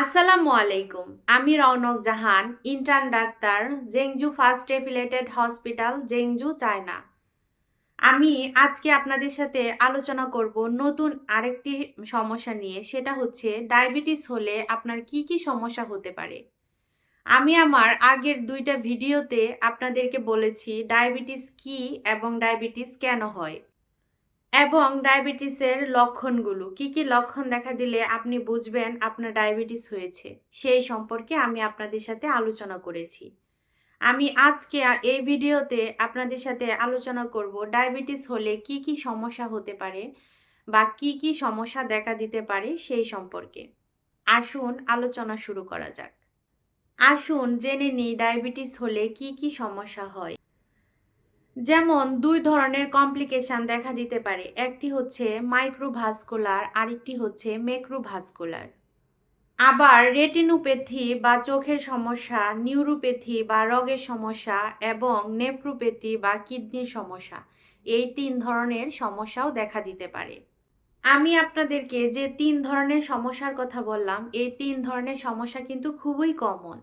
আসসালামু আলাইকুম। আমি Rounak Jahan intern doctor, Zhengzhou first affiliated hospital Zhengzhou, China. আমি আজকে আপনাদের সাথে আলোচনা করব নতুন আরেকটি সমস্যা নিয়ে, সেটা হচ্ছে ডায়াবেটিস হলে আপনার কি কি সমস্যা হতে পারে। আমি আমার আগের দুইটা ভিডিওতে আপনাদেরকে বলেছি ডায়াবেটিস কি এবং ডায়াবেটিস কেন হয়। এবং ডায়াবেটিসের লক্ষণগুলো। কি কি লক্ষণ দেখা দিলে আপনি বুঝবেন আপনার ডায়াবেটিস হয়েছে? সেই সম্পর্কে আমি আপনাদের সাথে আলোচনা করেছি। আমি আজকে এই ভিডিওতে আপনাদের সাথে আলোচনা করব ডায়াবেটিস হলে কি কি সমস্যা হতে পারে বা কি কি সমস্যা দেখা দিতে পারে সেই সম্পর্কে। আসুন আলোচনা শুরু করা যাক। আসুন জেনে নিই ডায়াবেটিস হলে কি কি সমস্যা হয়। যেমন দুই ধরনের কমপ্লিকেশন দেখা দিতে পারে, একটি হচ্ছে মাইক্রোভাস্কুলার, আরেকটি হচ্ছে মেক্রোভাস্কুলার। আবার রেটিনোপ্যাথি বা চোখের সমস্যা, নিউরোপ্যাথি বা রগের সমস্যা এবং নেপ্রোপ্যাথি বা কিডনির সমস্যা, এই তিন ধরনের সমস্যাও দেখা দিতে পারে। আমি আপনাদেরকে যে তিন ধরনের সমস্যার কথা বললাম, এই তিন ধরনের সমস্যা কিন্তু খুবই কমন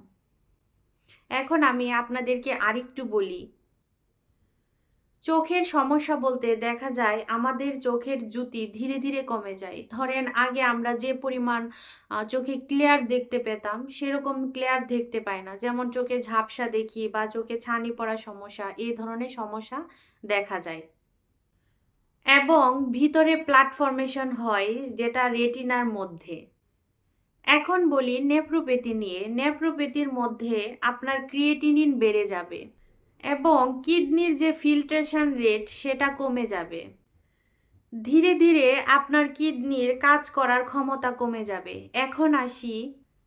এখন আমি আপনাদেরকে আরেকটু বলি চোখের সমস্যা বলতে দেখা যায় আমাদের চোখের জুতি ধীরে ধীরে কমে যায়। ধরেন আগে আমরা যে পরিমাণ চোখে ক্লিয়ার দেখতে পেতাম সেরকম ক্লিয়ার দেখতে পাই না। যেমন চোখে ঝাপসা দেখি বা চোখে ছানি পড়া সমস্যা এই ধরনের সমস্যা দেখা যায়। এবং ভিতরে প্ল্যাটফর্মেশন হয় যেটা রেটিনার মধ্যে। এখন বলি নেপ্রোপ্যাথি নিয়ে। নেপ্রোপ্যাথির মধ্যে আপনার ক্রিয়েটিনিন বেড়ে যাবে। এবং কিডনির যে ফিল্ট্রেশন রেট সেটা কমে যাবে। ধীরে ধীরে আপনার কিডনির কাজ করার ক্ষমতা কমে যাবে। এখন আসি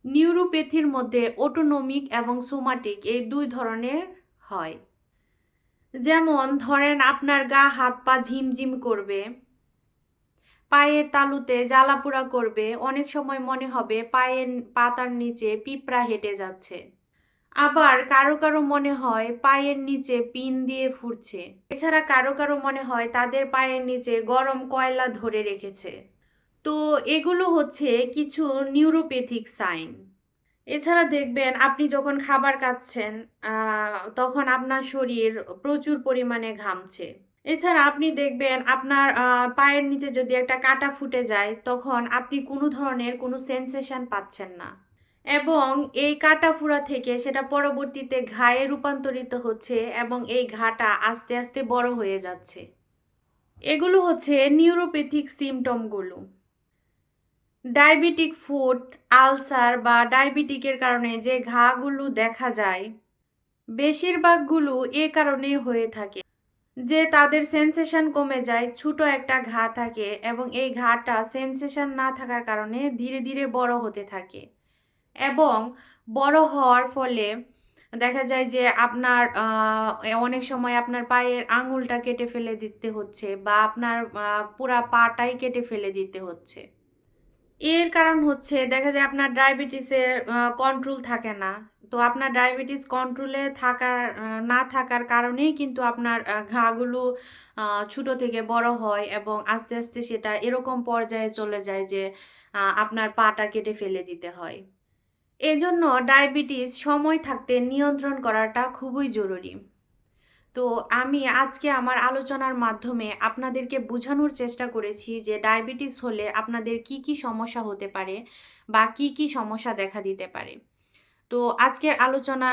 নিউরোপ্যাথির মধ্যে অটোনমিক এবং সোমাটিক এই দুই ধরনের হয়। যেমন ধরেন আপনার গা, হাত, পা ঝিমঝিম করবে, পায়ের তালুতে জ্বালাপোড়া করবে, অনেক সময় মনে হবে পায়ের পাতার নিচে পিঁপড়া হেঁটে যাচ্ছে। আবার কারও কারও মনে হয় পায়ের নিচে পিন দিয়ে ফুটছে। এছাড়া কারও কারও মনে হয় তাদের পায়ের নিচে গরম কয়লা ধরে রেখেছে। তো এগুলো হচ্ছে কিছু নিউরোপ্যাথিক সাইন। এছাড়া দেখবেন আপনি যখন খাবার খাচ্ছেন তখন আপনার শরীর প্রচুর পরিমাণে ঘামছে। এছাড়া আপনি দেখবেন আপনার পায়ের নিচে যদি একটা কাটা ফুটে যায়, তখন আপনি কোনো ধরনের কোনো সেন্সেশন পাচ্ছেন না। এবং এই কাটা ফুরা থেকে সেটা পরবর্তীতে ঘায়ে রূপান্তরিত হচ্ছে এবং এই ঘাটা আস্তে আস্তে বড় হয়ে যাচ্ছে। এগুলো হচ্ছে নিউরোপ্যাথিক সিমটমগুলো। ডায়াবেটিক ফুড আলসার বা ডায়াবেটিকের কারণে যে ঘাগুলো দেখা যায়, বেশিরভাগগুলো এ কারণে হয়ে থাকে যে তাদের সেন্সেশন কমে যায়, ছোট একটা ঘা থাকে এবং এই ঘাটা সেন্সেশন না থাকার কারণে ধীরে ধীরে বড় হতে থাকে। এবং বড় হওয়ার ফলে দেখা যায় যে আপনার অনেক সময় আপনার পায়ের আঙুলটা কেটে ফেলে দিতে হচ্ছে বা আপনার পুরা পাটাই কেটে ফেলে দিতে হচ্ছে। এর কারণ হচ্ছে দেখা যায় আপনার ডায়াবেটিসের কন্ট্রোল থাকে না। তো আপনার ডায়াবেটিস কন্ট্রোলে থাকার না থাকার কারণেই কিন্তু আপনার ঘাগুলো ছোট থেকে বড় হয় এবং আস্তে আস্তে সেটা এরকম পর্যায়ে চলে যায় যে আপনার পাটা কেটে ফেলে দিতে হয়। এজন্য ডায়াবেটিস, সময় থাকতে নিয়ন্ত্রণ করাটা খুবই জরুরি। তো আমি আজকে আমার আলোচনার মাধ্যমে আপনাদেরকে বোঝানোর চেষ্টা করেছি যে ডায়াবেটিস হলে আপনাদের কি কি সমস্যা হতে পারে বা কি কি সমস্যা দেখা দিতে পারে। তো আজকের আলোচনা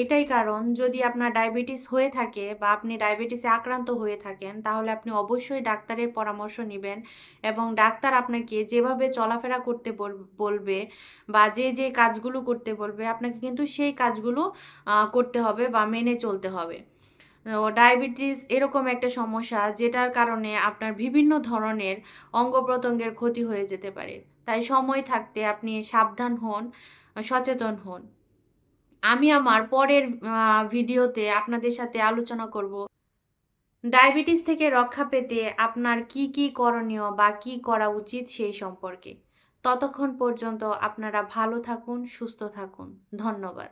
এটাই কারণ, যদি আপনার ডায়াবেটিস হয়ে থাকে বা আপনি ডায়াবেটিসে আক্রান্ত হয়ে থাকেন, তাহলে আপনি অবশ্যই ডাক্তারের পরামর্শ নেবেন এবং ডাক্তার আপনাকে যেভাবে চলাফেরা করতে বলবে বা যে যে কাজগুলো করতে বলবে, আপনাকে কিন্তু সেই কাজগুলো করতে হবে বা মেনে চলতে হবে। ডায়াবেটিস এরকম একটা সমস্যা যেটার কারণে আপনার বিভিন্ন ধরনের অঙ্গ প্রত্যঙ্গের ক্ষতি হয়ে যেতে পারে। তাই সময় থাকতে আপনি সাবধান হন, সচেতন হন। আমি আমার পরের ভিডিওতে আপনাদের সাথে আলোচনা করব। ডায়াবেটিস থেকে রক্ষা পেতে আপনার কি কি করণীয় বা কি করা উচিত সেই সম্পর্কে। ততক্ষণ পর্যন্ত আপনারা ভালো থাকুন, সুস্থ থাকুন। ধন্যবাদ।